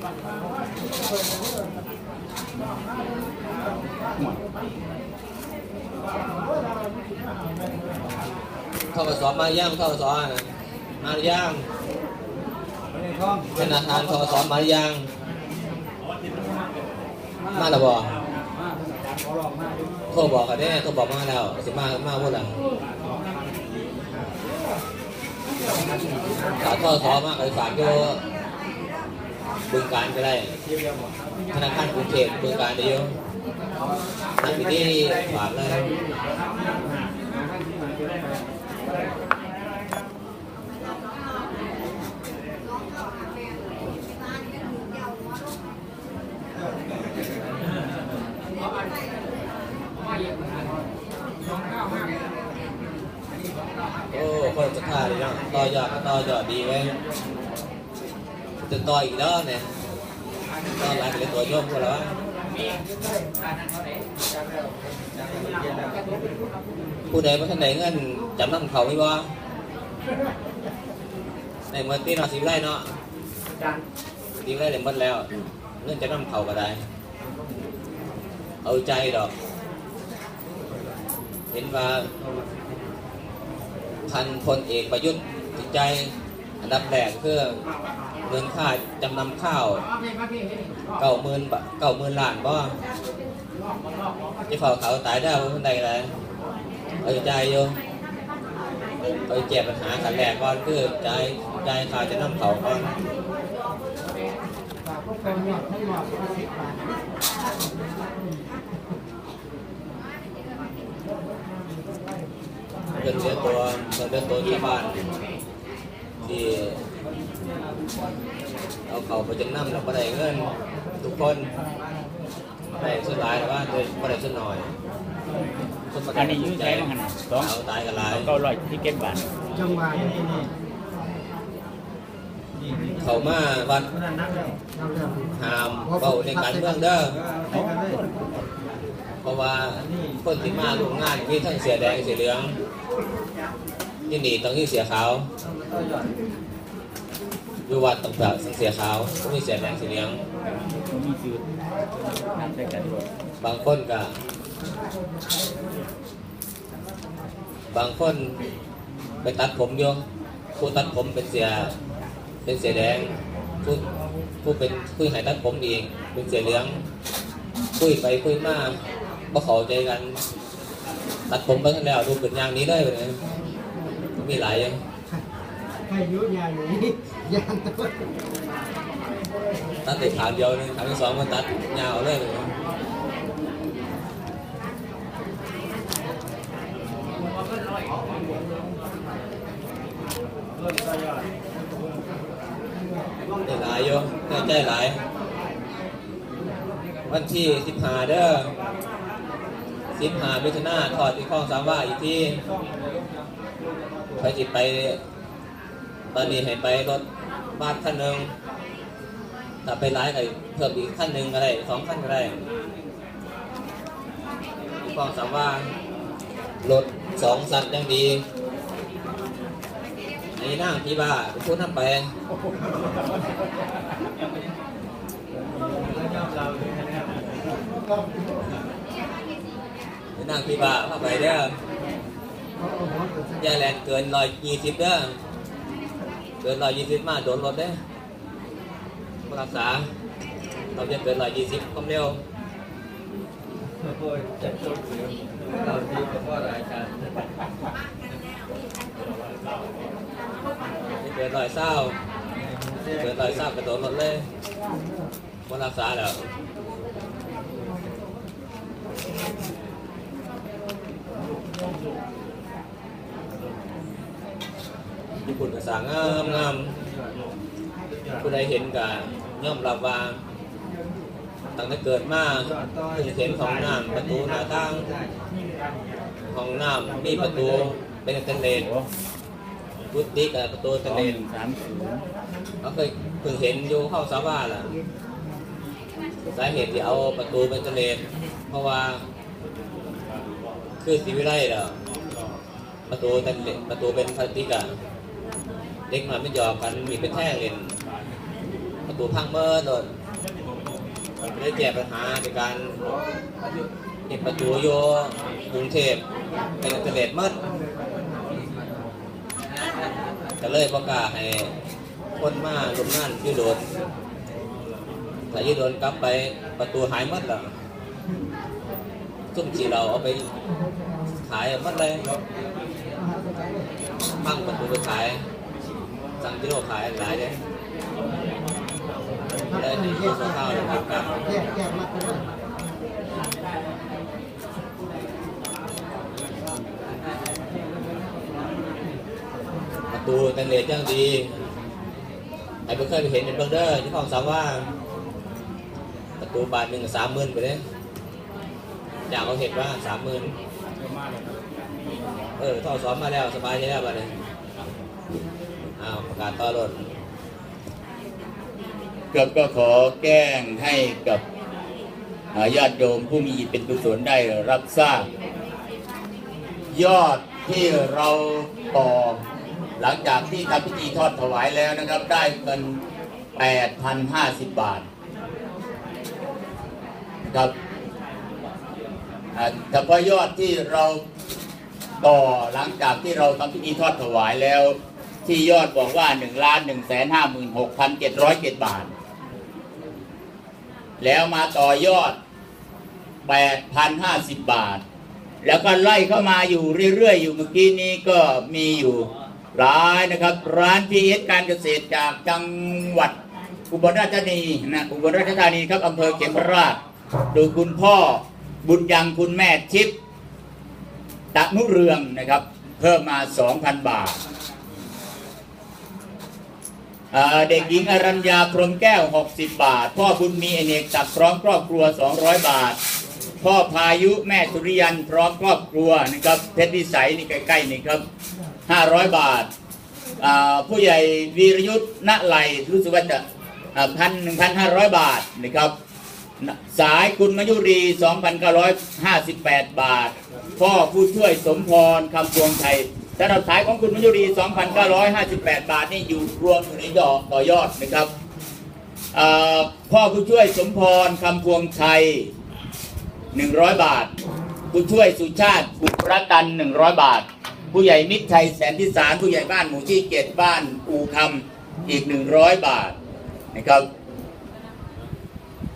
ข้าวสอมาย่างข้าวสอนะมาย่างธนาคารข้าวสอมาย่างมาแล้วบอกโทรบอกกันแน่โทรบอกมาแล้วสิมามาพูดแล้วสาวข้าวสอมากเลยฝากเยอะ บึงการก็ได้ ธนาคารกรุงเทพบึงการเดียวนักวิธีฝากเลยโอ้คนสุดท้ายเลยเนาะต่อยอดก็ต่อยอดดีเว้ ยจะต่ออีกแล้วเนี่ยต่อหลายเป็นตัวโยมพวกเราผู้ใดมาท่านใดเงินจำนำเขาไม่ว่าในเมื่อตีเนาสิบไร่เนาะสิบไร่เลยหมดแล้วเงินจะนำเขาก็ได้ เอาใจดอก เห็นว่าพันพลเอกประยุทธ์จิตใจอันดับแรกคือ เงินค่าจำนำข้าวเก้าหมื่นบาทเก้าหมื่นล้านบ่จะเฝ้าเขาตายได้ว่าคนใดเลยเอาใจอยู่เอาแก้ปัญหาขั้นแรกก่อนคือใจใจายค่าจะนำเขาก่อนเงินเสียตัวเงินเดือนตัวชาวบ้านที่ เอาเขาไปจำนำแล้วก็ได้เงิน ทุกคนได้ส่วนหลายแต่ว่าไม่ได้ส่วนน้อยส่วนประกัอันนนี้อยุ่งใจใช้บ้างขนาดสองเอาตายกันหลายเก้าร้อยที่เก็บบาทจังหวะนี้นี่เขามาวัดนั่นนักแล้วนักแล้วหามเบาในการเมืองเด้อไปกันเลยเพราะว่าคนที่มาร่วมงานมีทั้งเสียแดงเสียเหลืองที่นี่ต้องมีเสียขาว อยู่วัดต้องแบบเสียขาวต้องมีเสียแดงสีเหลืองบางคนก็บางคนไปตัดผมโยงผู้ตัดผมเป็นเสียเป็นเสียแดงผู้ผู้เป็นผู้ใหายตัดผมเองเป็นเสียเหลืองคุยไปคุยมาบ่เข้าใจกัน ตัดผมไปทั้งแล้วดูเป็นอย่างนี้เลยเลยมีหลายอย่าง ให้ยุยาอยู่นี่ยางตัวตัดแต่ขาเดียวนึงขาที่สองมันตัดยาวเลยเลยได้หลายอยู่ได้หลาย วันที่สิบหาเด้อสิบหามิถุนาถอดที่คลองสามว่าอีกที่ไปจิตไป อนนี้ให้ไปรถบ้านคันหนึ่งถ้าไปร้ายก็เพิ่มอีกขั้นหนึ่งก็ได้สองขั้นก็ได้ที่คลองสามว่ารถสองสัตว์ยังดีไอ้นั่งที่บ้าพูดทำไปไปนั่งที่บ้าพาไปเด้อย่าแรงเกินร้อยยี่สิบเด้อ กินร้อยยี่สิบมาโดนรถเด้อมารักษาเราจะเกินร้อยยี่สิบความเร็วโอ้ยเจ็บตัวเสียเราดีกับว่ารายการไม่เกินร้อยเศร้าเกินร้อยเศร้ากระโดดรถเลยมารักษาแล้ว ญี่ปุ่นภาษางามงามผู้ใดเห็นก็ย่อมรับว่าตั้งแต่เกิดมาเพิ่งเห็นของน้ำประตูหน้าต่างของน้ำมีประตูเป็นสแตนเลสโอ้กุฏิกับประตูสสอแตงนเลสนึ่งสามศูนย์เราเคยเพิ่งเห็นอยู่เข้าสาบ้าล่ะสาเหตุที่เอาประตูเป็นสแตนเลเพราะว่าคือสีวิไลเหรอประตูสแตนเลประตูเป็นพลาสติกอะ เด็กมาไม่ยอมกันมีเป็นแท่งเลนประตูพังเมื่อโดนไม่ได้แก้ปัญหาในการเก็บประตูโยกรุงเทพเป็นอันเทอร์เน็ตมัดก็เลยประกาศให้คนมาลงนั่นยืดโดนถ้ายืดโดนกลับไปประตูหายมัดแล้วซุ่มสีเราเอาไปขายมัดเลยพังประตูไปขาย สั่งที่เราขายหลายเลยเลยที่ที่สข้าวนะครับครับแยกแยกมัดกันเลยประตูแต่เลสยังดีไอ้เพิ่งเคยไปเห็นในเบอร์เดอร์ที่ของสามว่าประตูบานหนึ่งสามหมื่นไปเลยอยากเขาเห็นว่าสามหมื่นเออท่อซ้อมมาแล้วสบายใจแล้วบ้านเลย อ้าวประกาศต่อรถก็ก็ขอแก้งให้กับญาติโยมผู้มีเป็นกุศลได้รับทราบ ยอดที่เราต่อหลังจากที่ทำพิธีทอดถวายแล้วนะครับ ได้เงิน 8,050 บาทครับอ่าเฉพาะยอดที่เราต่อหลังจากที่เราทำพิธีทอดถวายแล้ว ที่ยอดบอกว่า1ล้าน1 5 6 7 0 7บาท แล้วมาต่อยอด8,050บบาท แล้วก็ไล่เข้ามาอยู่เรื่อยๆ อยู่เมื่อกี้นี้ก็มีอยู่หลายนะครับ ร้านพีเอสการเกษตรจากจังหวัดอุบลราชธานีนะอุบลราชธานีครับอำเภอเขมราชโดยคุณพ่อบุญยังคุณแม่ชิปตะนุเรืองนะครับ เพิ่มมา 2,000 บาท เด็กหญิงอรัญญาพรมแก้ว 60 บาท พ่อบุญมีอเนกศักดิ์พร้อมครอบครัว 200 บาท พ่อพายุแม่สุริยันพร้อมครอบครัวนะครับเพชรวิสัยนี่ใกล้ๆนี่ครับ 500 บาทอ่าผู้ใหญ่วีรยุทธ์ณไหลรู้สึกว่าจะพันหนึ่งพันห้าร้อยบาทนะครับสายคุณมยุรี 2,958 บาท พ่อผู้ช่วยสมพรคำพวงไทย สำหรับสายของคุณมยุรี 2,958 บาทนี่อยู่รวมอยู่ในดอกต่อยอดนะครับพ่อผู้ช่วยสมพรคำพวงไทย100 บาท ผู้ช่วยสุชาติบุรกัน 100 บาท ผู้ใหญ่มิตรชัยแสนทิสารผู้ใหญ่บ้านหมู่ที่เกตบ้านอูคำอีก 100 บาทนะครับ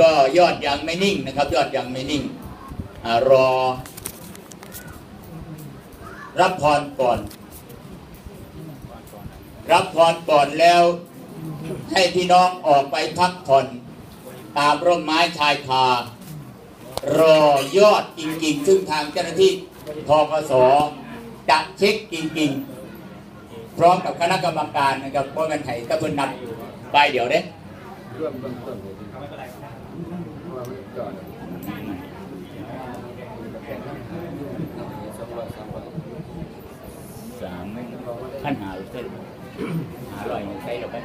ก็ยอดยังไม่นิ่งนะครับ ยอดยังไม่นิ่งอรอ รับพรก่อน รับพรก่อนแล้ว ให้พี่น้องออกไปพักผ่อน ตามร่มไม้ชายคารอยอดจริงๆ ซึ่งทางเจ้าหน้าที่ทกสจะเช็คจริงๆ พร้อมกับคณะกรรมการนะครับเพราะกันไห้ก็เพิ่นนัดไปเดี๋ยวเด้ ร่วมเบื้องต้นเลยเพราะว่ามันจอดสองร้อยสามร้อย สาม ขั้นหาเส้นหาลอยใส่ลงไป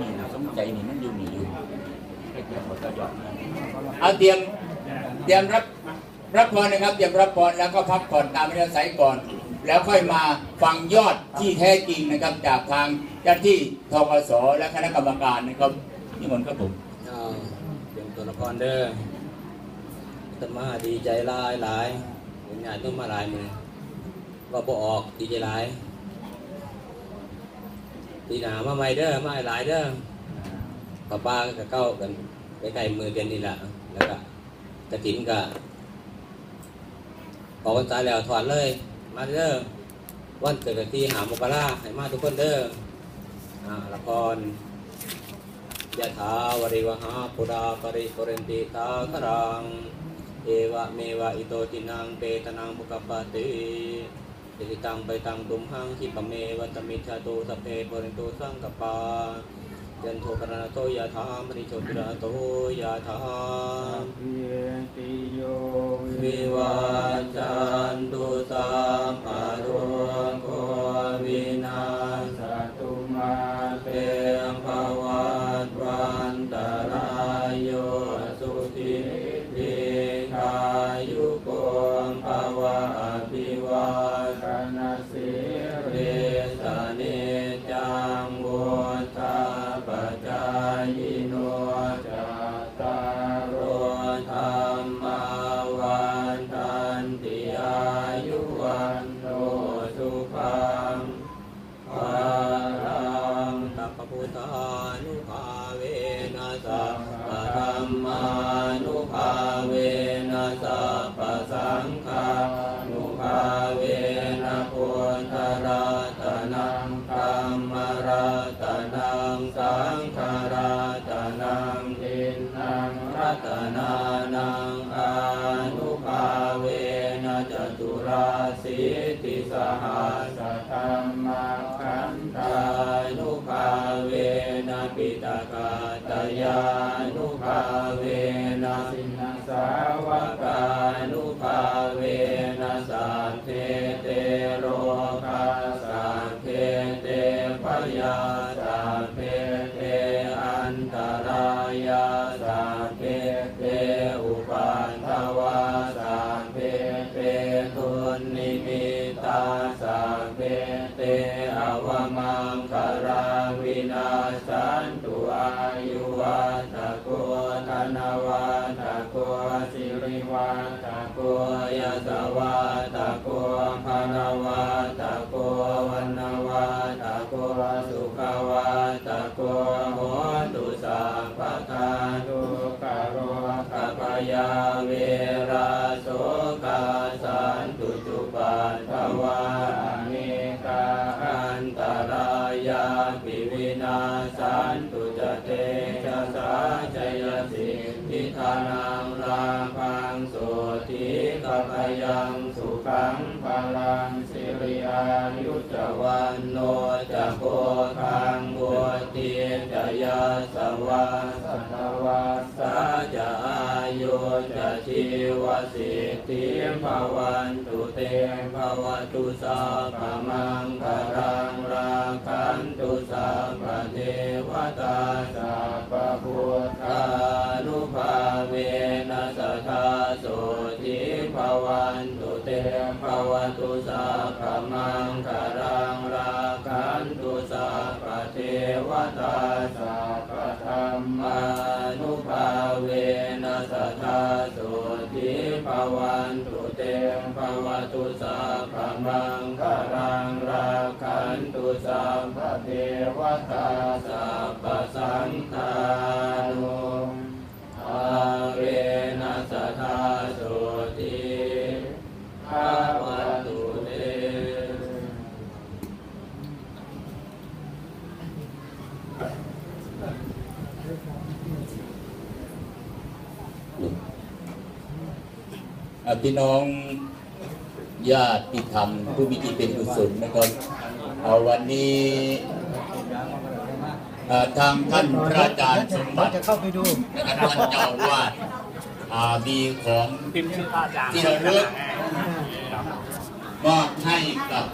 นี่นะสมใจนี่มันอยู่นี่อยู่ให้เกิดผลประยชน์เอาเตรียมเตรียมรับรับพรนะครับเตรียมรับพรแล้วก็พักผ่อนตามเรื่องสายก่อน แล้วค่อยมาฟังยอดที่แท้จริงนะครับจากทางเจ้าที่ทกสและคณะกรรมการนะครับนี่มนครับผมเตรียมตัวละครเด้อตมาดีใจลายหลาย เห็นงานต้องมาหลายมือว่าบ่ออกดีใจหลายปีหนามาใหม่เด้อมาหลายเด้อป้าป้าก็เก้ากันใกล้ๆมือเดือนนี้แหละแล้วก็กระถินก็พอวันตายแล้วถอดเลย มาเด้อวันเกิดที่หามกราให้มาทุกคนเด้ออาละครยะถาวริวหาปุราปริปุเรนติตาครัง เอวะเมวะอิโตตินังเปตนังปุกปปติติตังไปตังตุมหังคิปะเมวัตมิชาตุสพเพปุเรนตุสังกปายันโทปรณโตยะถามณิโชติระโตยะถาเพียติโยวิวาจันตุสัมปะ งสังฆราตนังทินนังรัตนานังอานุภาเวนะจตุราสิติสหัสธรรมาคันธานุภาเวนะปิตกาตยานุภาเวนะสินสาวกานุภาเวนะสัพเพเต สิริวาตโกยะสวาตโกภาวาตโกวันนวัตโกสุขวาตโก นตุจเตชะสาจยสิทิธานังราพังโสติกัปยังสุขังพลังสิริอายุจวันโนจะโกคังบัวเตียจะยาสวาสัตวัสาจะอายุจะชีวสิทธิภวันตุเตภวตุสัพมังคารังราคันตุสัพพเทว ตาสัพพุทธานุภาเวนัสทธาโสทิภวันตุเตภวตุสัพพมังคารังราคันตุสัพพเทวตาสัพ มานุภาเวนัสทธาสุทิภวันตุเตภวตุสัพพมังคารังราคันตุสัพพเทวตาสัพพสันตานุ พี่น้องญาติธรรมผู้มีจิตเป็นกุศลนะครับเอาวันนี้อ่าทางท่านพระอาจารย์สมบัติจะเข้าไปดูและท่านเจ้าอาวาดอ่ามีของพิมพ์ชื่อพระอาจารย์ที่ระลึกมอบให้กับ